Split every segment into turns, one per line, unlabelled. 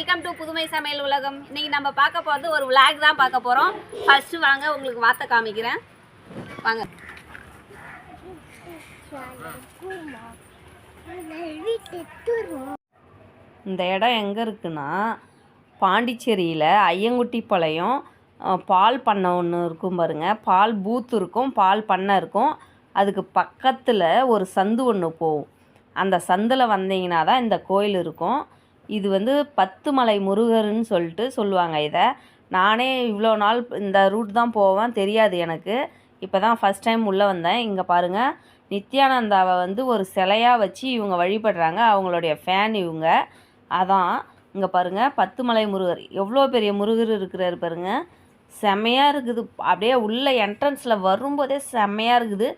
Welcome to புதுமை சமையல் உலகம். இன்னைக்கு நம்ம பார்க்க போகிறது ஒரு விளாக் தான் பார்க்க போகிறோம் ஃபஸ்ட்டு வாங்க உங்களுக்கு வார்த்தை காமிக்கிறேன். வாங்க. இந்த இடம் எங்கே இருக்குன்னா பாண்டிச்சேரியில் ஐயங்குட்டி பாளையம் பால் பண்ணை ஒன்று இருக்கும் பாருங்கள் பால் பூத் இருக்கும் பால் பண்ணை இருக்கும். அதுக்கு பக்கத்தில் ஒரு சந்து ஒன்று போகும். அந்த சந்தில் வந்தீங்கன்னா தான் இந்த கோயில் இருக்கும். இது வந்து பத்து மலை முருகர்னு சொல்லிட்டு சொல்லுவாங்க இதை. நானே இவ்வளோ நாள் இந்த ரூட் தான் போவேன் தெரியாது எனக்கு. இப்போ தான் ஃபஸ்ட் டைம் உள்ளே வந்தேன். இங்கே பாருங்கள் நித்யானந்தாவை வந்து ஒரு சிலையாக வச்சு இவங்க வழிபடுறாங்க. அவங்களுடைய ஃபேன் இவங்க. அதான் இங்கே பாருங்கள் பத்து மலை முருகர். எவ்வளோ பெரிய முருகர் இருக்கிறாரு பாருங்க. செம்மையாக இருக்குது. அப்படியே உள்ள என்ட்ரன்ஸில் வரும்போதே செம்மையாக இருக்குது.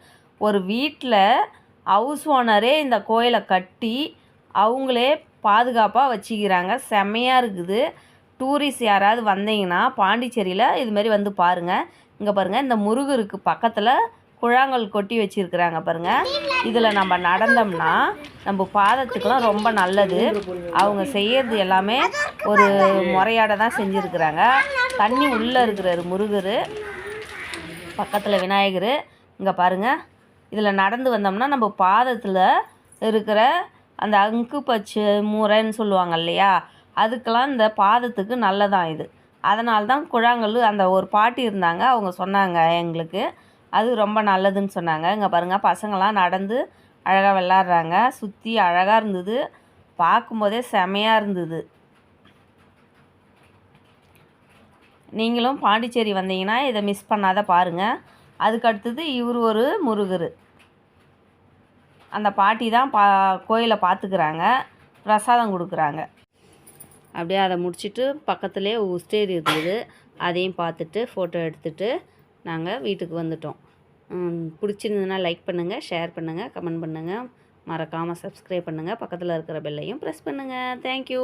ஒரு வீட்டில் ஹவுஸ் ஓனரே இந்த கோயிலை கட்டி அவங்களே பாதுகாப்பாக வச்சுக்கிறாங்க. செம்மையாக இருக்குது. டூரிஸ்ட் யாராவது வந்தீங்கன்னா பாண்டிச்சேரியில் இதுமாரி வந்து பாருங்கள் இங்கே பாருங்கள் இந்த முருகருக்கு பக்கத்தில் குழாங்கல் கொட்டி வச்சுருக்குறாங்க பாருங்கள் இதில் நம்ம நடந்தோம்னா நம்ம பாதத்துக்கெலாம் ரொம்ப நல்லது. அவங்க செய்கிறது எல்லாமே ஒரு முறையாட தான் செஞ்சுருக்குறாங்க. தண்ணி உள்ளே இருக்கிறாரு முருகர். பக்கத்தில் விநாயகர். இங்கே பாருங்கள் இதில் நடந்து வந்தோம்னா நம்ம பாதத்தில் இருக்கிற அந்த அங்கு பச்சை முறைன்னு சொல்லுவாங்க இல்லையா? அதுக்கெல்லாம் இந்த பாதத்துக்கு நல்லதான் இது. அதனால தான் குழாங்கல் அந்த ஒரு பாட்டி இருந்தாங்க அவங்க சொன்னாங்க எங்களுக்கு. அது ரொம்ப நல்லதுன்னு சொன்னாங்க. இங்கே பாருங்கள் பசங்களாம் நடந்து அழகாக விளாட்றாங்க. சுற்றி அழகாக இருந்தது. பார்க்கும்போதே செமையாக இருந்தது. நீங்களும் பாண்டிச்சேரி வந்தீங்கன்னா இதை மிஸ் பண்ணாத பாருங்கள் அதுக்கு அடுத்தது இவர் ஒரு முருகர். அந்த பாட்டி தான் பா கோயிலை பார்த்துக்கிறாங்க பிரசாதம் கொடுக்குறாங்க. அப்படியே அதை முடிச்சுட்டு பக்கத்துலேயே உஸ்டேரி இருக்குது. அதையும் பார்த்துட்டு ஃபோட்டோ எடுத்துட்டு நாங்கள் வீட்டுக்கு வந்துட்டோம். பிடிச்சிருந்ததுன்னா லைக் பண்ணுங்கள் ஷேர் பண்ணுங்கள் கமெண்ட் பண்ணுங்கள் மறக்காமல் சப்ஸ்கிரைப் பண்ணுங்கள் பக்கத்தில் இருக்கிற பெல்லையும் ப்ரெஸ் பண்ணுங்கள் தேங்க்யூ